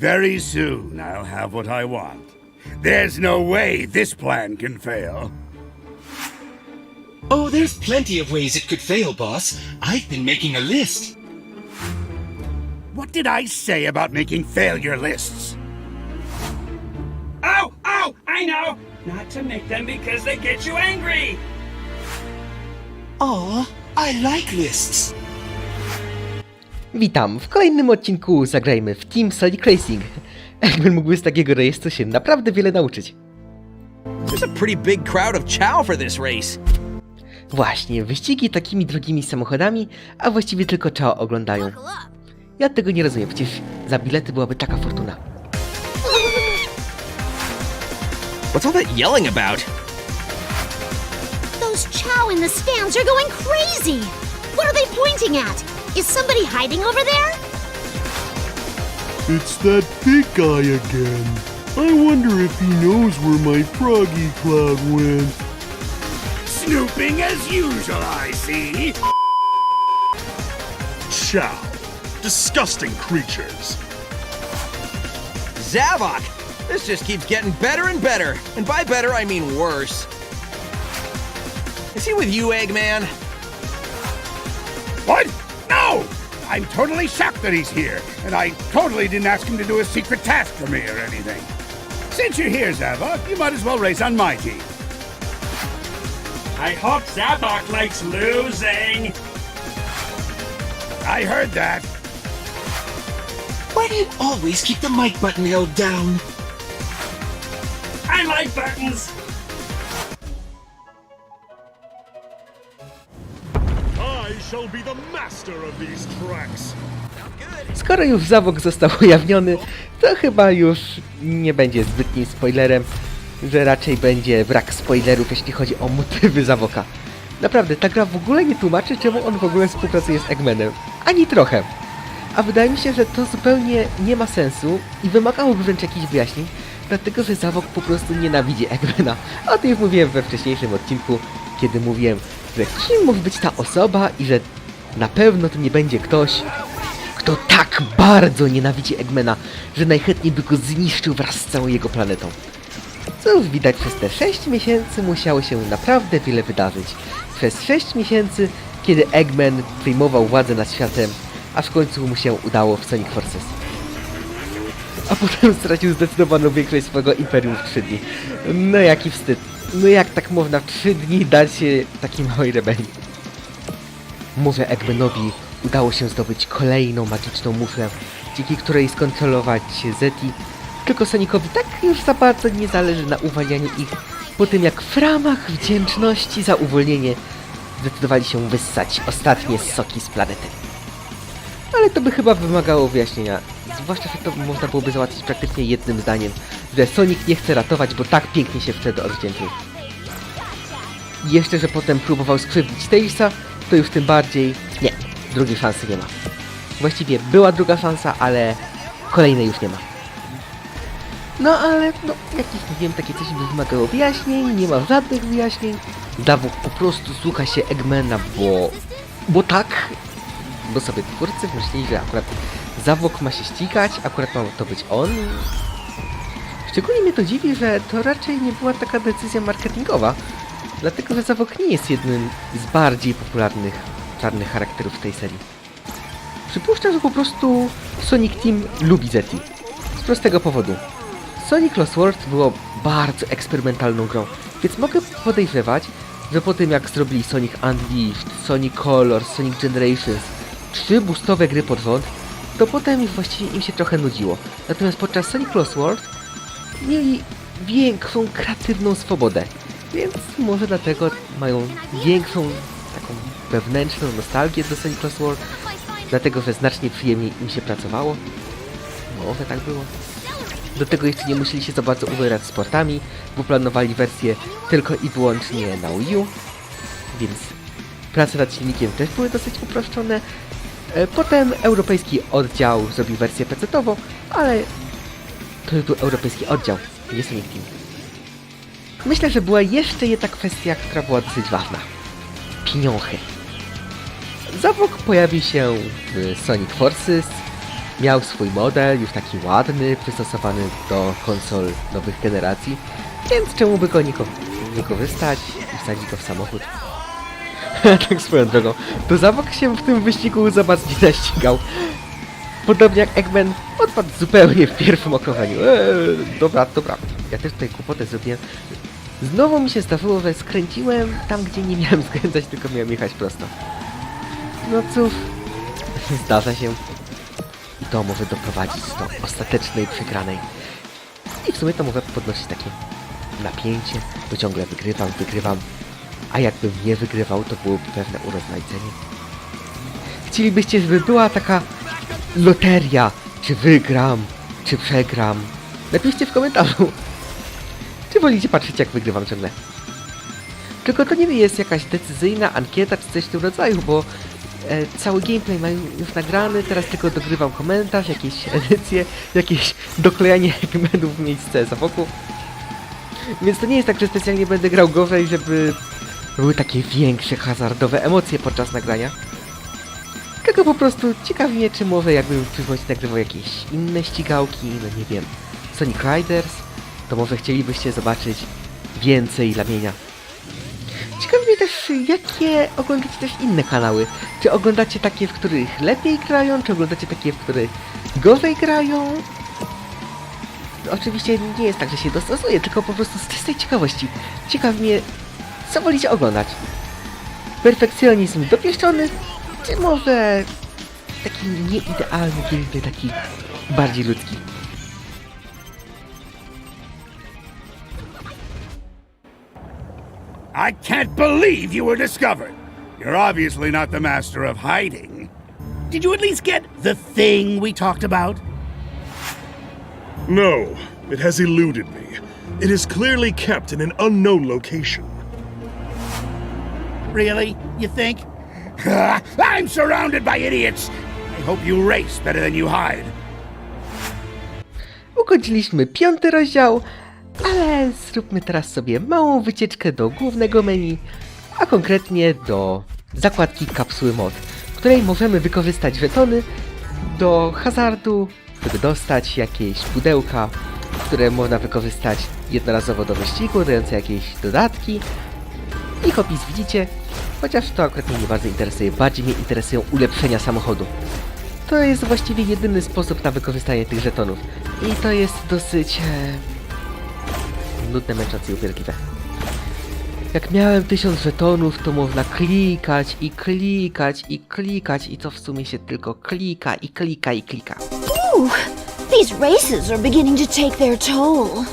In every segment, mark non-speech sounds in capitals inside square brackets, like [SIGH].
Very soon I'll have what I want. There's no way this plan can fail. Oh, there's plenty of ways it could fail, boss. I've been making a list. What did I say about making failure lists? Oh, oh, I know! Not to make them because they get you angry! Aw, I like lists. Witam, w kolejnym odcinku zagrajmy w Team Sonic Racing. [LAUGHS] Jakbym mógłby z takiego rejestru się naprawdę wiele nauczyć. There's a pretty big crowd of chow for this race. Właśnie, wyścigi takimi drogimi samochodami, a właściwie tylko czao oglądają. Ja tego nie rozumiem, przecież za bilety byłaby taka fortuna. What's all that yelling about? Those chow in the stands are going crazy! What are they pointing at? Is somebody hiding over there? It's that big guy again. I wonder if he knows where my froggy cloud went. Snooping as usual, I see. Chow. Disgusting creatures. Zavok! This just keeps getting better and better. And by better, I mean worse. Is he with you, Eggman? What? No! I'm totally shocked that he's here, and I totally didn't ask him to do a secret task for me or anything. Since you're here, Zavok, you might as well race on my team. I hope Zabok likes losing! I heard that. Why do you always keep the mic button held down? I like buttons! Skoro już zawok został ujawniony, to chyba już nie będzie zbytnim spoilerem, że raczej będzie brak spoilerów, jeśli chodzi o motywy zawoka. Naprawdę, ta gra w ogóle nie tłumaczy, czemu on w ogóle współpracuje z Eggmanem. Ani trochę. A wydaje mi się, że to zupełnie nie ma sensu i wymagałoby wręcz jakichś wyjaśnień, dlatego że Zawok po prostu nienawidzi Eggmana. O tym już mówiłem we wcześniejszym odcinku, kiedy mówiłem, że kim może być ta osoba i że na pewno to nie będzie ktoś, kto tak bardzo nienawidzi Eggmana, że najchętniej by go zniszczył wraz z całą jego planetą. Co już widać przez te 6 miesięcy musiało się naprawdę wiele wydarzyć. Przez 6 miesięcy, kiedy Eggman przejmował władzę nad światem, aż w końcu mu się udało w Sonic Forces. A potem stracił zdecydowaną większość swojego imperium w 3 dni. No jaki wstyd. No jak tak można 3 dni dać się takiej małej rebelii? Może Eggmanowi udało się zdobyć kolejną magiczną muszlę, dzięki której skontrolować Zeti. Tylko Sonicowi tak już za bardzo nie zależy na uwalnianiu ich, po tym jak w ramach wdzięczności za uwolnienie zdecydowali się wyssać ostatnie soki z planety. Ale to by chyba wymagało wyjaśnienia, zwłaszcza, że to można byłoby załatwić praktycznie jednym zdaniem, że Sonic nie chce ratować, bo tak pięknie się wtedy odwdzięczył. I jeszcze, że potem próbował skrzywdzić Tailsa, to już tym bardziej... Nie, drugiej szansy nie ma. Właściwie była druga szansa, ale kolejnej już nie ma. No ale, no, jak już mówiłem, takie coś by wymagało wyjaśnień, nie ma żadnych wyjaśnień. Dawok po prostu słucha się Eggmana, bo... bo tak, bo sobie twórcy myśleli, że akurat Zawok ma się ścigać, akurat ma to być on. Szczególnie mnie to dziwi, że to raczej nie była taka decyzja marketingowa, dlatego że Zawok nie jest jednym z bardziej popularnych czarnych charakterów w tej serii. Przypuszczam, że po prostu Sonic Team lubi Zeti. Z prostego powodu. Sonic Lost World było bardzo eksperymentalną grą, więc mogę podejrzewać, że po tym jak zrobili Sonic Unleashed, Sonic Colors, Sonic Generations, trzy boostowe gry pod rząd, to potem właściwie im się trochę nudziło. Natomiast podczas Sonic Lost World mieli większą kreatywną swobodę, więc może dlatego mają większą taką wewnętrzną nostalgię do Sonic Lost World, dlatego że znacznie przyjemniej im się pracowało. Może tak było. Do tego jeszcze nie musieli się za bardzo ubierać sportami, bo planowali wersję tylko i wyłącznie na Wii U, więc prace nad silnikiem też były dosyć uproszczone. E, Potem europejski oddział zrobił wersję PC-ową, ale to już był europejski oddział, Sonic Team. Myślę, że była jeszcze jedna kwestia, która była dosyć ważna. Pieniądze. Zawok pojawi się w Sonic Forces miał swój model, już taki ładny, przystosowany do konsol nowych generacji, więc czemu by go nie ko- wykorzystać i wsadzić go w samochód? [LAUGHS] tak swoją drogą, to Zawok się w tym wyścigu za bardzo nie ścigał. Podobnie jak Eggman odpadł zupełnie w pierwszym okrążeniu. Eee, dobra, dobra. Ja też tutaj kłopotę zrobiłem. Znowu mi się zdarzyło, że skręciłem tam, gdzie nie miałem [LAUGHS] skręcać, tylko miałem jechać prosto. No cóż, zdarza się. I to może doprowadzić do ostatecznej przegranej. I w sumie to może podnosić takie napięcie, bo ciągle wygrywam, wygrywam. A jakbym nie wygrywał, to byłoby pewne urozmaicenie. Chcielibyście, żeby była taka loteria, czy wygram, czy przegram. Napiszcie w komentarzu. Czy wolicie patrzeć jak wygrywam ciągle? Tylko to nie jest jakaś decyzyjna ankieta czy coś w tym rodzaju, bo e, cały gameplay mam już nagrany, teraz tylko dogrywam komentarz, jakieś [LAUGHS] edycje, jakieś doklejanie segmentów w miejsce za wokół. Więc to nie jest tak, że specjalnie będę grał gorzej, żeby były takie większe hazardowe emocje podczas nagrania. Tylko po prostu ciekawi mnie, czy może jakbym w przyszłości nagrywał jakieś inne ścigałki, no nie wiem, Sonic Riders, to może chcielibyście zobaczyć więcej lamienia. Ciekawi mnie też, jakie oglądacie też inne kanały. Czy oglądacie takie, w których lepiej grają, czy oglądacie takie, w których gorzej grają? Oczywiście nie jest tak, że się dostosuje, tylko po prostu z czystej ciekawości. Ciekawi mnie, co wolicie oglądać. Perfekcjonizm dopieszczony, czy może taki nieidealny gameplay, taki bardziej ludzki? I can't believe you were discovered. You're obviously not the master of hiding. Did you at least get the thing we talked about? No, it has eluded me. It is clearly kept in an unknown location. Really? You think? [LAUGHS] I'm surrounded by idiots. I hope you race better than you hide. Ukończyliśmy piąty rozdział, ale zróbmy teraz sobie małą wycieczkę do głównego menu, a konkretnie do zakładki kapsuły mod, w której możemy wykorzystać żetony do hazardu, żeby dostać jakieś pudełka, które można wykorzystać jednorazowo do wyścigu, dające jakieś dodatki. Ich opis widzicie, chociaż to akurat mnie nie bardzo interesuje, bardziej mnie interesują ulepszenia samochodu. To jest właściwie jedyny sposób na wykorzystanie tych żetonów. I to jest dosyć... E, nudne, męczące i upierdliwe. Jak miałem tysiąc żetonów, to można klikać i klikać i klikać i to w sumie się tylko klika i klika i klika. Ooh, these races are beginning to take their toll.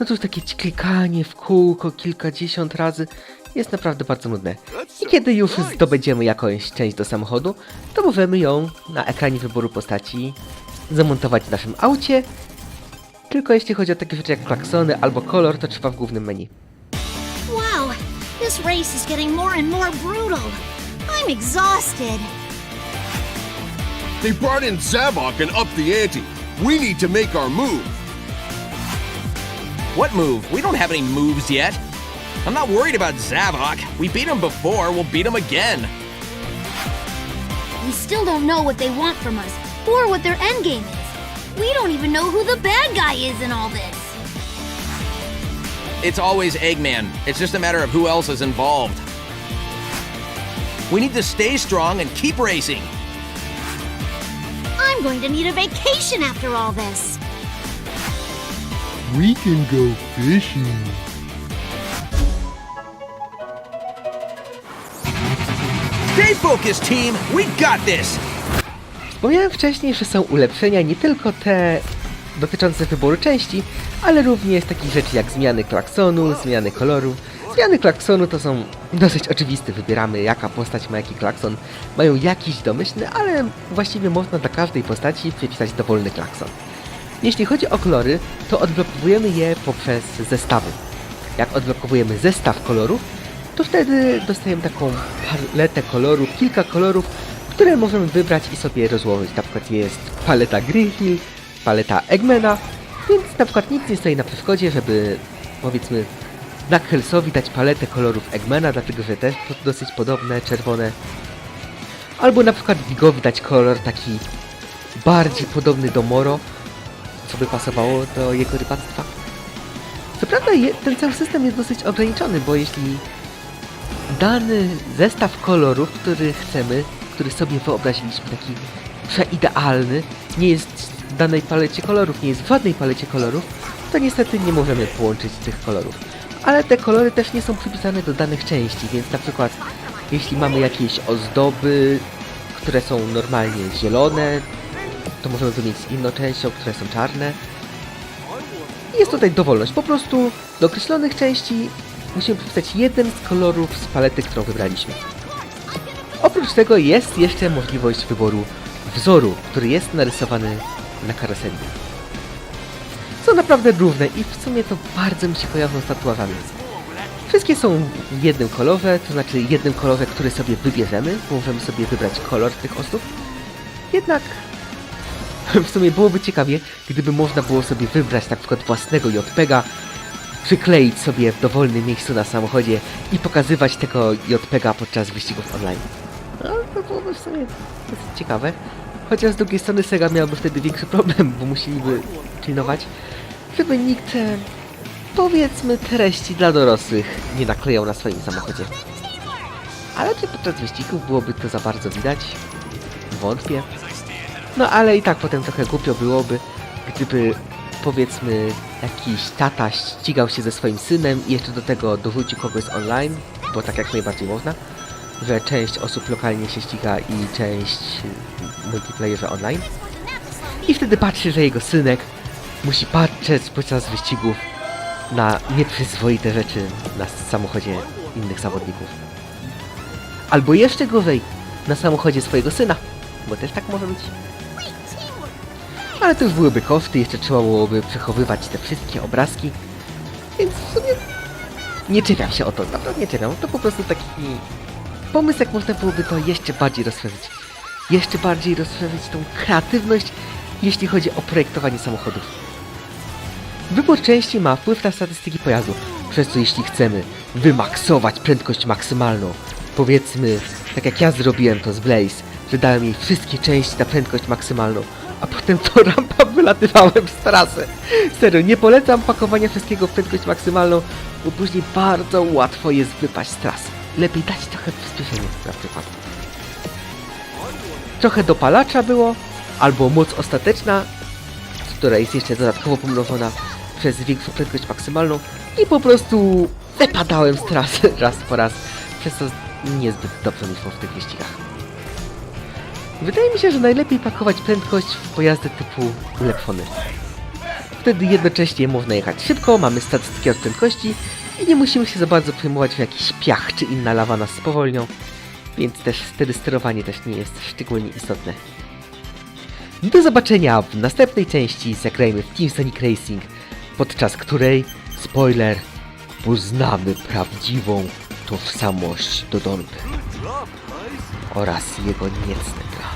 No to już takie klikanie w kółko kilkadziesiąt razy jest naprawdę bardzo nudne. I kiedy już zdobędziemy jakąś część do samochodu, to możemy ją na ekranie wyboru postaci zamontować w naszym aucie. Tylko jeśli chodzi o takie rzeczy jak klaksony albo kolor, to trzeba w głównym menu. Wow, this race is getting more and more brutal. I'm exhausted. They brought in Zavok and upped the ante. We need to make our move. What move? We don't have any moves yet. I'm not worried about Zavok. We beat him before, we'll beat him again. We still don't know what they want from us, or what their endgame is. We don't even know who the bad guy is in all this. It's always Eggman. It's just a matter of who else is involved. We need to stay strong and keep racing. I'm going to need a vacation after all this. We can go fishing. Stay focused, team. We got this. Wspomniałem wcześniej, że są ulepszenia nie tylko te dotyczące wyboru części, ale również takich rzeczy jak zmiany klaksonu, zmiany koloru. Zmiany klaksonu to są dosyć oczywiste, wybieramy jaka postać ma jaki klakson. Mają jakiś domyślny, ale właściwie można dla każdej postaci przypisać dowolny klakson. Jeśli chodzi o kolory, to odblokowujemy je poprzez zestawy. Jak odblokowujemy zestaw kolorów, to wtedy dostajemy taką paletę kolorów, kilka kolorów, które możemy wybrać i sobie rozłożyć. Na przykład jest paleta Greenhill, paleta Eggmana, więc na przykład nic nie stoi na przeszkodzie, żeby powiedzmy Knucklesowi dać paletę kolorów Eggmana, dlatego że też dosyć podobne, czerwone. Albo na przykład Bigowi dać kolor taki bardziej podobny do Moro, co by pasowało do jego rybactwa. Co prawda ten cały system jest dosyć ograniczony, bo jeśli dany zestaw kolorów, który chcemy, który sobie wyobraziliśmy, taki przeidealny, nie jest w danej palecie kolorów, nie jest w żadnej palecie kolorów, to niestety nie możemy połączyć tych kolorów. Ale te kolory też nie są przypisane do danych części, więc na przykład jeśli mamy jakieś ozdoby, które są normalnie zielone, to możemy wymienić z inną częścią, które są czarne. Jest tutaj dowolność. Po prostu do określonych części musimy przypisać jeden z kolorów z palety, którą wybraliśmy. Oprócz tego jest jeszcze możliwość wyboru wzoru, który jest narysowany na karoseli. Są naprawdę równe i w sumie to bardzo mi się kojarzą z tatuażami. Wszystkie są jednym kolorze, to znaczy jednym kolorze, który sobie wybierzemy, bo możemy sobie wybrać kolor tych osób. Jednak w sumie byłoby ciekawie, gdyby można było sobie wybrać na przykład własnego JPEGa, przykleić sobie w dowolnym miejscu na samochodzie i pokazywać tego JPEGa podczas wyścigów online. No, to byłoby w sumie dosyć ciekawe. Chociaż z drugiej strony Sega miałaby wtedy większy problem, bo musieliby pilnować, żeby nikt, e, powiedzmy, treści dla dorosłych nie naklejał na swoim samochodzie. Ale czy podczas wyścigów byłoby to za bardzo widać? Wątpię. No ale i tak potem trochę głupio byłoby, gdyby powiedzmy jakiś tata ścigał się ze swoim synem i jeszcze do tego dorzucił kogoś online, bo tak jak najbardziej można, że część osób lokalnie się ściga i część multiplayerze online. I wtedy patrzy, że jego synek musi patrzeć podczas wyścigów na nieprzyzwoite rzeczy na samochodzie innych zawodników. Albo jeszcze gorzej, na samochodzie swojego syna, bo też tak może być. Ale to już byłyby koszty, jeszcze trzeba byłoby przechowywać te wszystkie obrazki, więc w sumie nie czepiam się o to, naprawdę nie czepiam. To po prostu taki pomysł, jak można byłoby to jeszcze bardziej rozszerzyć. Jeszcze bardziej rozszerzyć tą kreatywność, jeśli chodzi o projektowanie samochodów. Wybór części ma wpływ na statystyki pojazdu, przez co jeśli chcemy wymaksować prędkość maksymalną, powiedzmy, tak jak ja zrobiłem to z Blaze, że dałem jej wszystkie części na prędkość maksymalną, a potem to rampa wylatywałem z trasy. Serio, nie polecam pakowania wszystkiego w prędkość maksymalną, bo później bardzo łatwo jest wypaść z trasy. Lepiej dać trochę przyspieszenia na przykład. Trochę dopalacza było, albo moc ostateczna, która jest jeszcze dodatkowo pomnożona przez większą prędkość maksymalną i po prostu wypadałem z trasy [LAUGHS] raz po raz, przez co niezbyt dobrze mi w tych wyścigach. Wydaje mi się, że najlepiej pakować prędkość w pojazdy typu ulepszony. Wtedy jednocześnie można jechać szybko, mamy statystyki od prędkości i nie musimy się za bardzo przejmować, że jakiś piach czy inna lawa nas spowolnią, więc też wtedy sterowanie też nie jest szczególnie istotne. Do zobaczenia w następnej części zagrajmy w Team Sonic Racing, podczas której, spoiler, poznamy prawdziwą tożsamość Dodonpy oraz jego niecne plany.